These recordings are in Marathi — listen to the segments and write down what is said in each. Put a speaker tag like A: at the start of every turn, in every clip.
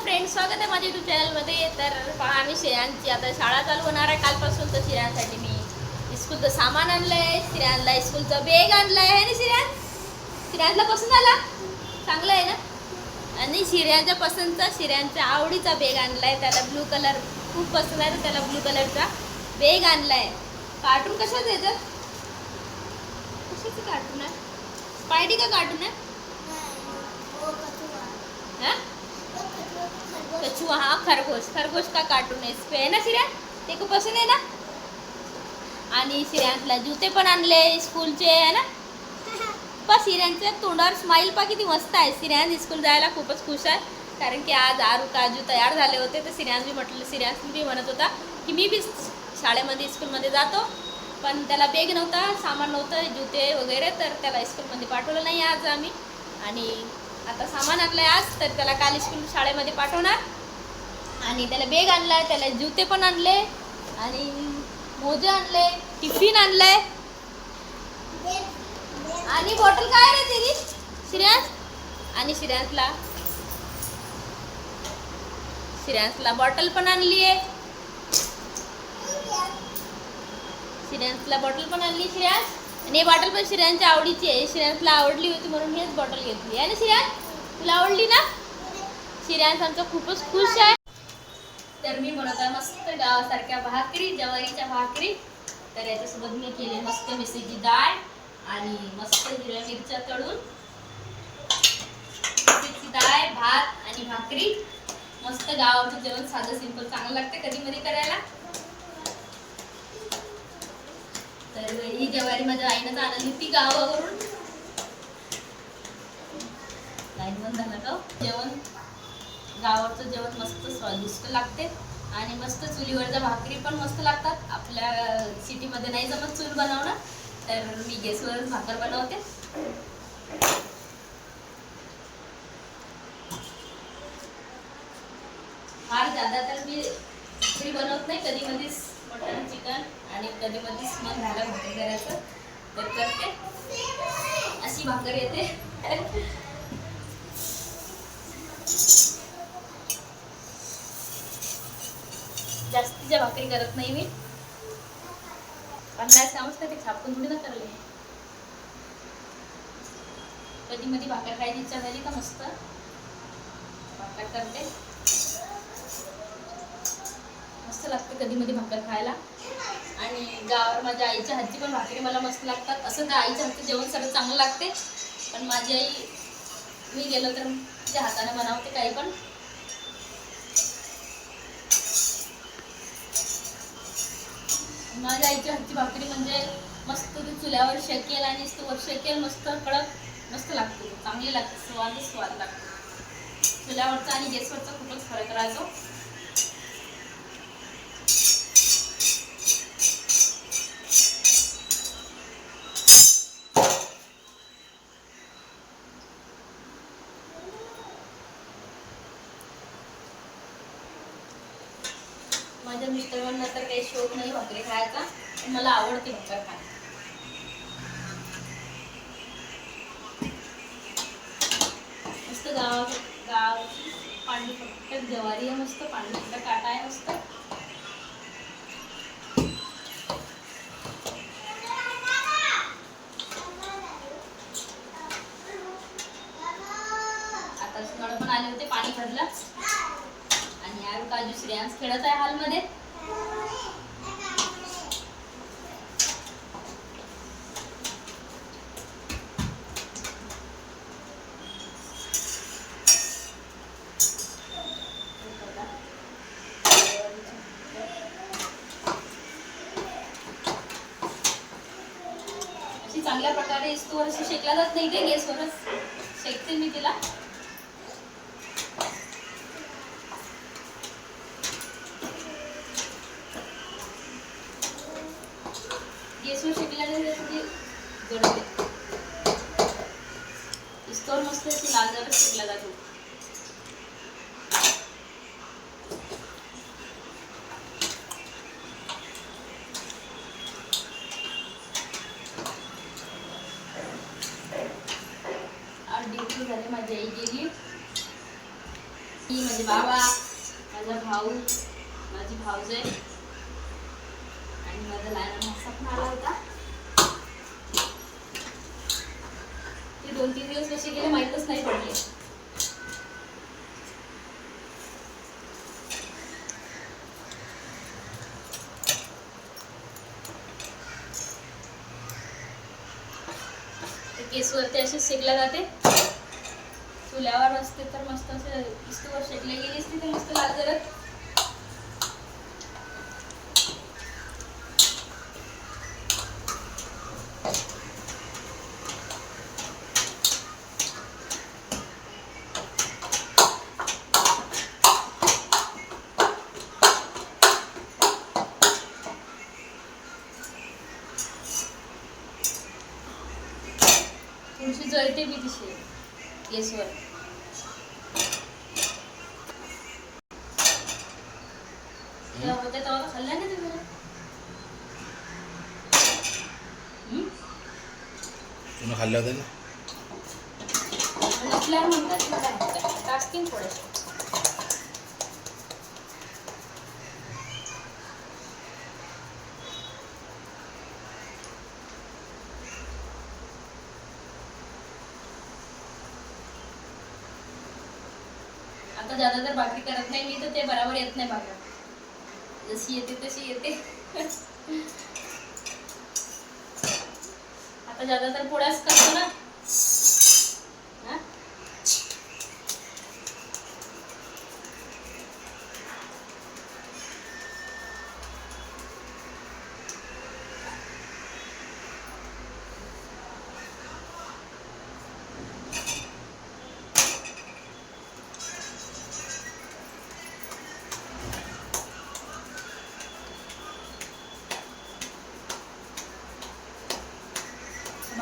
A: फ्रेंड स्वागत आहे माझ्या युट्यूब चॅनलमध्ये तर पहा मी श्रेयांची आता शाळा चालू होणार आहे कालपासून तर श्रेयांसाठी मी स्कूलचं सामान आणलं आहे श्रेयांला इस्कूलचं बेग आणलं आहे ना श्रेयान श्रेयांला पसंत आला चांगलं आहे ना आणि शिर्यांच्या पसंतचा शिऱ्यांच्या आवडीचा बेग आणला आहे त्याला ब्लू कलर खूप पसंत आहे तर त्याला ब्लू कलरचा बेग आणला आहे कार्टून कशाच येतं कशाचं कार्टून आहे स्पायडी का कार्टून आहे हां कछुआ हाँ खरगोश खरगोश का कार्टून आहे स्पे ना सिर्या? ते खूप पसंत आहे ना? आणि सिर्यांतला जुते पण आणले स्कूलचे आहे ना? पा सिर्यांच्या तोंडावर स्माईल पा किती मस्त आहे सिर्यान स्कूल जायला खूपच खुश आहे. कारण की आज आरू काजू तयार झाले होते तर सिर्यान मी म्हटलं सिर्यान बी म्हणत होता की मी बी शाळेमध्ये स्कूलमध्ये जातो. पण त्याला बेग नव्हता सामान नव्हतं जुते वगैरे तर त्याला स्कूलमध्ये पाठवलं नाही आज आम्ही. आणि आता सामान आणलंय आज तर त्याला काल स्कूल शाळेमध्ये पाठवणार. आणि त्याला बेग आणलाय त्याला जुते पण आणले आणि मोजे आणले टिफिन आणलंय. आणि बॉटल काय रे तिने श्रेयांश आणि श्रेयांशला श्रेयांशला बॉटल पण आणली आहे श्रेयांशला बॉटल पण आणली श्रेयांश आणि हे बॉटल पण श्रेयांच्या आवडीची आहे. श्रेयांशला आवडली होती म्हणून हेच बॉटल घेतली. आहे ना श्रेयांश तुला आवडली ना? श्रेयांश आमचा खूपच खुश आहे. तर मी बनवत आहे मस्त गावासारख्या भाकरी जवारीच्या भाकरी. तर याच्यासोबत मी केले मस्त मिरचीची डाळ आणि मस्त हिरव्या मिरच्या तळून मिरचीची डाळ भात आणि भाकरी. मस्त गावाचं जेवण साधं सिंपल चांगलं लागते कधी मधी करायला. तर ही जवारी माझ्या आईनं आणली होती गावावरून. लाईन बंद झाला का हो? जेवण गावाचं जेवण मस्त स्वादिष्ट लागते. आणि मस्त चुलीवरच्या भाकरी पण मस्त लागतात. आपल्या सिटीमध्ये नाही जमत चूल बनवणं. तर मी गॅसवरच भाकर बनवते. फार जादा तर मी भाकरी बनवत नाही. कधी मधीच मटन चिकन आणि कधी मधीच मन झालं भाकरी करायचं. तर करते. अशी भाकर येते. जास्तीच्या भाकरी करत नाही मी. पन्नास कामच का ते छापून थोडी ना करले. कधी मध्ये भाकर खायची इच्छा झाली का मस्त? भाकर करते. मस्त लागते कधी मध्ये भाकर खायला. आणि गावावर माझ्या आईच्या हातची पण भाकरी मला मस्त लागतात. असं तर आईच्या हातचं जेवण सगळं चांगलं लागते. पण माझी आई मी गेलो तर तिच्या हाताने बनवते काही पण. माझ्या आईच्या हातची भाकरी म्हणजे मस्त ती चुल्यावर शेकेल आणि वर शेकेल मस्त कडक मस्त लागते. चांगली लागते. स्वाद स्वाद लागतो. चुल्यावरचा आणि गॅसवरचा खूपच फरक राहतो. मिस्टरांना तर काही शौक नाही भाकरी खायचा. पण मला आवडते भाकर खायला. मस्त गाव गाव पांढरी फक्त ज्वारी आहे मस्त पांढरी काटा आहे मस्त. आता नळ पण आले होते पाणी भरलं. आणि यार काजू श्रेयांस खेळत आहे हॉलमध्ये. चांगल्या प्रकारे इस्तूवर अशी शेकला जात नाही ते गॅसवरच. शेकते मी तिला. गॅसवर शेकल्याने थोडी जळते मस्त अशी लाल जरा शिकला जातो. आठ दिवस झाले माझी आई गेली. मी माझे बाबा माझा भाऊ माझी भाऊज आहे आणि माझा लहान भासा पण आला होता. ती दोन तीन दिवस कशी गेले माहीतच नाही पडली. ते केसवरती अशी शेकल्या जाते. चुल्यावर असते तर मस्त असं इस्तूवर शेकले गेली असते तर मस्त लाल जरत थोडीशी जळते बी तिशी गॅसवर तेव्हा खाल्ला नाही तुम्ही?
B: तुम्ही खाल्ले होते ना?
A: म्हणतात ना टाकतील थोडेसे. आता ज्यादा तर भाकरी करत नाही मी तर ते बरोबर येत नाही भाकर जशी येते तशी येते. आता ज्यादा तर पोळ्याच करतो ना.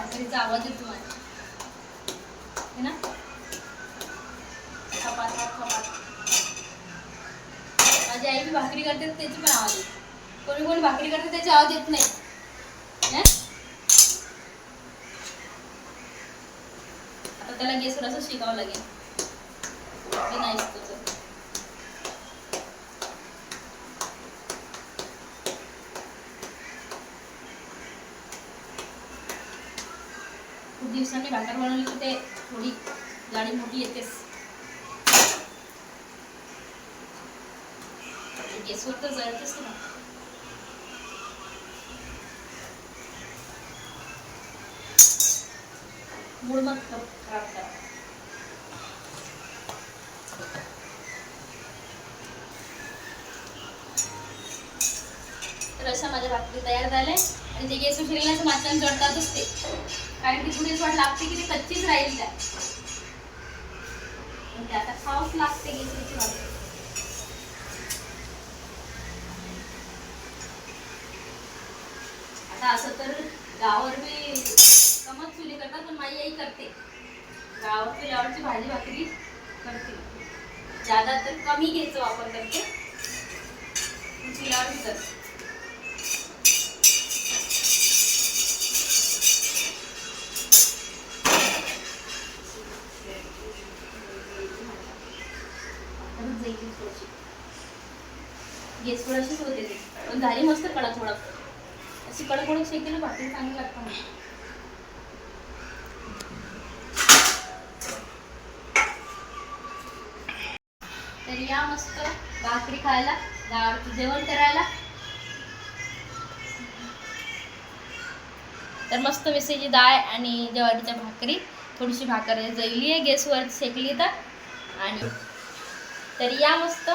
A: भाकरीचा आवाज येतो माझ्या ना? खपात खपात माझी आई मी भाकरी करते तर त्याची पण आवाज येतो. कोणी कोणी भाकरी करते त्याची आवाज येत नाही. आता त्याला गॅसवर असं शिकावं लागेल. की नाही दिवसांनी भाकर बनवली तर ते थोडी गाडी मोठी येतेच. गॅसवर तर जळतेच ना. मूळ मग खराब करा तर अशा माझ्या भाकरी तयार झाल्या. आणि ते गॅसवर शिरल्याचं माशांना जळतातच ते. कारण की पुढे वाट लागते की ते कच्चीच राहील त्या. पण आता खावंच लागते गॅसवरची वाट आता असं तर गावावर मी कमत चुली करतात पण माझी आई करते. गावावर चुल्यावरची भाजी भाकरी करते. ज्यादा तर कमी घ्यायचं वापर करते. पण करते परत जाईल ती थोडीशी. गॅसवर अशीच होते ती. पण झाली मस्त कडक थोडा अशी कडक कडक शेकेली भाकरी चांगली लागतं मला. तर या मस्त भाकरी खायला गावाचं जेवण करायला. तर मस्त मिरचीची डाळ आणि ज्वारीच्या भाकरी. थोडीशी भाकर जळली आहे गॅसवर शेकली तर. आणि तर या मस्त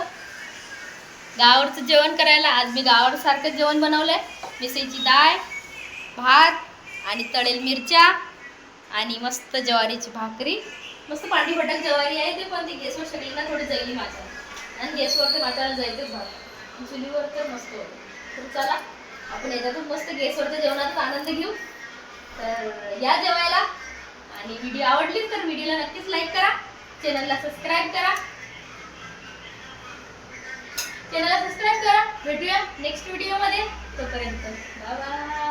A: गावावरचं जेवण करायला आज मी गावावर सारखं जेवण बनवलंय. मिसळीची डाळ भात आणि तळेल मिरच्या आणि मस्त ज्वारीची भाकरी. मस्त पांढरी भटक ज्वारी आहे ते पण ती गॅसवर शेकली ना थोडी जळली माझ्या आणि गॅसवर ते माझ्याला जायचंच भात. चुलीवर तर मस्त तर चला आपण याच्यातून मस्त गॅसवरच्या जेवणाचा आनंद घेऊ. तर या जेवायला. आणि व्हिडिओ आवडली तर व्हिडिओला नक्कीच लाईक करा. चॅनलला सबस्क्राईब करा. चॅनलला सबस्क्राईब करा. भेटूया नेक्स्ट व्हिडिओमध्ये तोपर्यंत बाय बाय